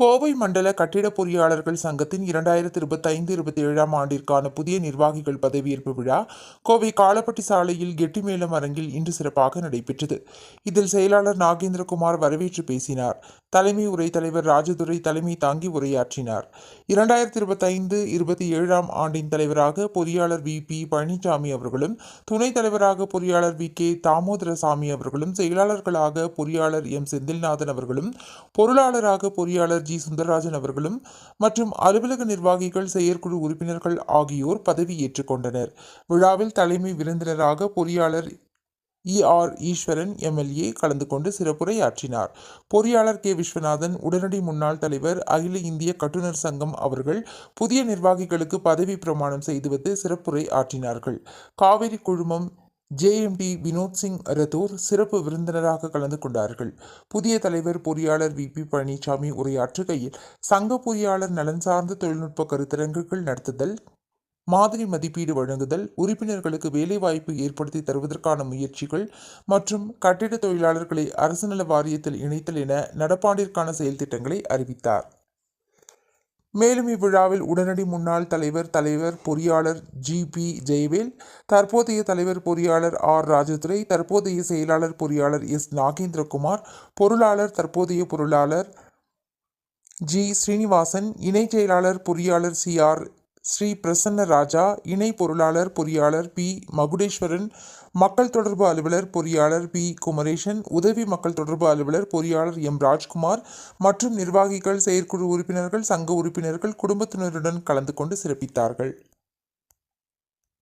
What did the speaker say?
கோவை மண்டல கட்டிட பொறியாளர்கள் சங்கத்தின் இரண்டாயிரத்தி இருபத்தைந்து இருபத்தி ஏழாம் ஆண்டிற்கான புதிய நிர்வாகிகள் பதவியேற்பு விழா கோவை காலப்பட்டி சாலையில் கெட்டிமேளம் அரங்கில் இன்று சிறப்பாக நடைபெற்றது. இதில் செயலாளர் நாகேந்திரகுமார் வரவேற்று பேசினார். தலைமை உரை தலைவர் ராஜதுரை தலைமை தாங்கி உரையாற்றினார். இரண்டாயிரத்தி இருபத்தைந்து இருபத்தி ஏழாம் ஆண்டின் தலைவராக பொறியாளர் வி. பி. பழனிசாமி அவர்களும் துணைத் தலைவராக பொறியாளர் வி. கே. தாமோதரசாமி அவர்களும் செயலாளர்களாக பொறியாளர் எம். செந்தில்நாதன் அவர்களும் பொருளாளராக பொறியாளர் ஜி. சுந்தரராஜன் அவர்களும் மற்றும் அலுவலக நிர்வாகிகள் செயற்குழு உறுப்பினர்கள் ஆகியோர் பதவி ஏற்றுக்கொண்டனர் விழாவில் தலைமை விருந்தினராக பொறியாளர் இ. ஆர். ஈஸ்வரன் எம்எல்ஏ கலந்து கொண்டு சிறப்புரையாற்றினார். பொறியாளர் கே. விஸ்வநாதன் உடனடி முன்னாள் தலைவர் அகில இந்திய கட்டுநர் சங்கம் அவர்கள் புதிய நிர்வாகிகளுக்கு பதவி பிரமாணம் செய்து வைத்து சிறப்புரை ஆற்றினார்கள் காவிரி குழுமம் ஜேஎம்டி வினோத் சிங் ரத்தோர் சிறப்பு விருந்தினராக கலந்து கொண்டார்கள். புதிய தலைவர் பொறியாளர் வி. பி. பழனிசாமி உரையாற்றுகையில் சங்க பொறியாளர் நலன் சார்ந்த தொழில்நுட்ப கருத்தரங்குகள் நடத்துதல் மாதிரி மதிப்பீடு வழங்குதல் உறுப்பினர்களுக்கு வேலைவாய்ப்பு ஏற்படுத்தி தருவதற்கான முயற்சிகள் மற்றும் கட்டிட தொழிலாளர்களை அரசு நல வாரியத்தில் இணைத்தல் என நடப்பாண்டிற்கான செயல் திட்டங்களை அறிவித்தார். மேலும் இவ்விழாவில் உடனடி முன்னாள் தலைவர் தலைவர் பொறியாளர் ஜி. பி. ஜெயவேல் தற்போதைய தலைவர் பொறியாளர் ஆர். ராஜதுரை தற்போதைய செயலாளர் பொறியாளர் எஸ். நாகேந்திரகுமார் பொருளாளர் தற்போதைய பொருளாளர் ஜி. ஸ்ரீனிவாசன் இணைச் செயலாளர் பொறியாளர் சி. ஆர். ஸ்ரீ பிரசன்ன ராஜா இணை பொருளாளர் பொறியாளர் பி. மகுடேஸ்வரன் மக்கள் தொடர்பு அலுவலர் பொறியாளர் பி. குமரேசன் உதவி மக்கள் தொடர்பு அலுவலர் பொறியாளர் எம். ராஜ்குமார் மற்றும் நிர்வாகிகள் செயற்குழு உறுப்பினர்கள் சங்க உறுப்பினர்கள் குடும்பத்தினருடன் கலந்து கொண்டு சிறப்பித்தார்கள்.